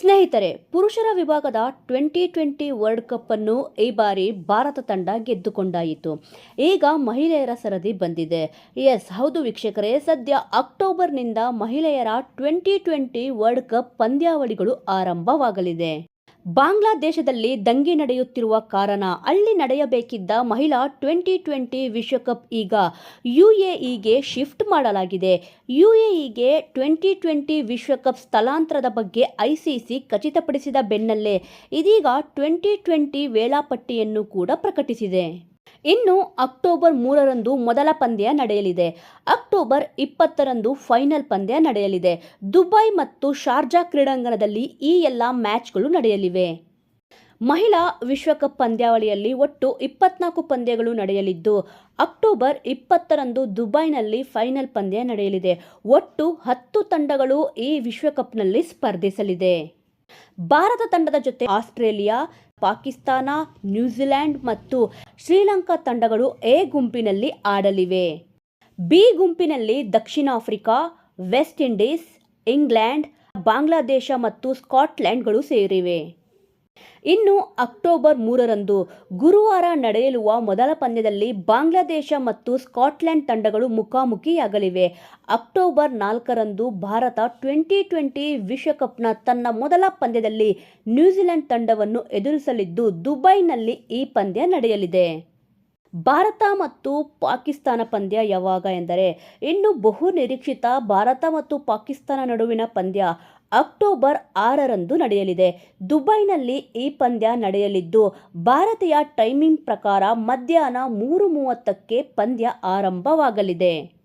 ಸ್ನೇಹಿತರೆ, ಪುರುಷರ ವಿಭಾಗದ ಟ್ವೆಂಟಿ ಟ್ವೆಂಟಿ ವರ್ಲ್ಡ್ ಕಪ್ ಅನ್ನು ಈ ಬಾರಿ ಭಾರತ ತಂಡ ಗೆದ್ದುಕೊಂಡಾಯಿತು. ಈಗ ಮಹಿಳೆಯರ ಸರದಿ ಬಂದಿದೆ. ಎಸ್, ಹೌದು ವೀಕ್ಷಕರೇ, ಸದ್ಯ ಅಕ್ಟೋಬರ್ನಿಂದ ಮಹಿಳೆಯರ ಟ್ವೆಂಟಿ ಟ್ವೆಂಟಿ ವರ್ಲ್ಡ್ ಕಪ್ ಪಂದ್ಯಾವಳಿಗಳು ಆರಂಭವಾಗಲಿದೆ. ಬಾಂಗ್ಲಾದೇಶದಲ್ಲಿ ದಂಗೆ ನಡೆಯುತ್ತಿರುವ ಕಾರಣ ಅಲ್ಲಿ ನಡೆಯಬೇಕಿದ್ದ ಮಹಿಳಾ ಟ್ವೆಂಟಿ ಟ್ವೆಂಟಿ ವಿಶ್ವಕಪ್ ಈಗ ಯುಎಇಗೆ ಶಿಫ್ಟ್ ಮಾಡಲಾಗಿದೆ. ಯುಎಇಗೆ ಟ್ವೆಂಟಿ ಟ್ವೆಂಟಿ ವಿಶ್ವಕಪ್ ಸ್ಥಳಾಂತರದ ಬಗ್ಗೆ ಐಸಿಸಿ ಖಚಿತಪಡಿಸಿದ ಬೆನ್ನಲ್ಲೇ ಇದೀಗ ಟ್ವೆಂಟಿ ಟ್ವೆಂಟಿ ವೇಳಾಪಟ್ಟಿಯನ್ನು ಕೂಡ ಪ್ರಕಟಿಸಿದೆ. ಇನ್ನು ಅಕ್ಟೋಬರ್ ಮೂರರಂದು ಮೊದಲ ಪಂದ್ಯ ನಡೆಯಲಿದೆ. ಅಕ್ಟೋಬರ್ ಇಪ್ಪತ್ತರಂದು ಫೈನಲ್ ಪಂದ್ಯ ನಡೆಯಲಿದೆ. ದುಬೈ ಮತ್ತು ಶಾರ್ಜಾ ಕ್ರೀಡಾಂಗಣದಲ್ಲಿ ಈ ಎಲ್ಲ ಮ್ಯಾಚ್ಗಳು ನಡೆಯಲಿವೆ. ಮಹಿಳಾ ವಿಶ್ವಕಪ್ ಪಂದ್ಯಾವಳಿಯಲ್ಲಿ ಒಟ್ಟು ಇಪ್ಪತ್ನಾಲ್ಕು ಪಂದ್ಯಗಳು ನಡೆಯಲಿದ್ದು, ಅಕ್ಟೋಬರ್ ಇಪ್ಪತ್ತರಂದು ದುಬೈನಲ್ಲಿ ಫೈನಲ್ ಪಂದ್ಯ ನಡೆಯಲಿದೆ. ಒಟ್ಟು ಹತ್ತು ತಂಡಗಳು ಈ ವಿಶ್ವಕಪ್ನಲ್ಲಿ ಸ್ಪರ್ಧಿಸಲಿದೆ. ಭಾರತ ತಂಡದ ಜೊತೆ ಆಸ್ಟ್ರೇಲಿಯಾ ಪಾಕಿಸ್ತಾನ ನ್ಯೂಜಿಲೆಂಡ್ ಮತ್ತು ಶ್ರೀಲಂಕಾ ತಂಡಗಳು ಎ ಗುಂಪಿನಲ್ಲಿ ಆಡಲಿವೆ. ಬಿ ಗುಂಪಿನಲ್ಲಿ ದಕ್ಷಿಣ Africa, West Indies, England, Bangladesh ಮತ್ತು ಸ್ಕಾಟ್ಲೆಂಡ್ಗಳು ಸೇರಿವೆ. ಇನ್ನು ಅಕ್ಟೋಬರ್ ಮೂರರಂದು ಗುರುವಾರ ನಡೆಯಲುವ ಮೊದಲ ಪಂದ್ಯದಲ್ಲಿ ಬಾಂಗ್ಲಾದೇಶ ಮತ್ತು ಸ್ಕಾಟ್ಲೆಂಡ್ ತಂಡಗಳು ಮುಖಾಮುಖಿಯಾಗಲಿವೆ. ಅಕ್ಟೋಬರ್ ನಾಲ್ಕರಂದು ಭಾರತ ಟ್ವೆಂಟಿ ಟ್ವೆಂಟಿ ವಿಶ್ವಕಪ್ನ ತನ್ನ ಮೊದಲ ಪಂದ್ಯದಲ್ಲಿ ನ್ಯೂಜಿಲೆಂಡ್ ತಂಡವನ್ನು ಎದುರಿಸಲಿದ್ದು ದುಬೈನಲ್ಲಿ ಈ ಪಂದ್ಯ ನಡೆಯಲಿದೆ. ಭಾರತ ಮತ್ತು ಪಾಕಿಸ್ತಾನ ಪಂದ್ಯ ಯಾವಾಗ ಎಂದರೆ ಇನ್ನು ಬಹು ನಿರೀಕ್ಷಿತ ಭಾರತ ಮತ್ತು ಪಾಕಿಸ್ತಾನ ನಡುವಿನ ಪಂದ್ಯ ಅಕ್ಟೋಬರ್ ಆರರಂದು ನಡೆಯಲಿದೆ. ದುಬೈನಲ್ಲಿ ಈ ಪಂದ್ಯ ನಡೆಯಲಿದ್ದು, ಭಾರತೀಯ ಟೈಮಿಂಗ್ ಪ್ರಕಾರ ಮಧ್ಯಾಹ್ನ ಮೂರು ಮೂವತ್ತಕ್ಕೆ ಪಂದ್ಯ ಆರಂಭವಾಗಲಿದೆ.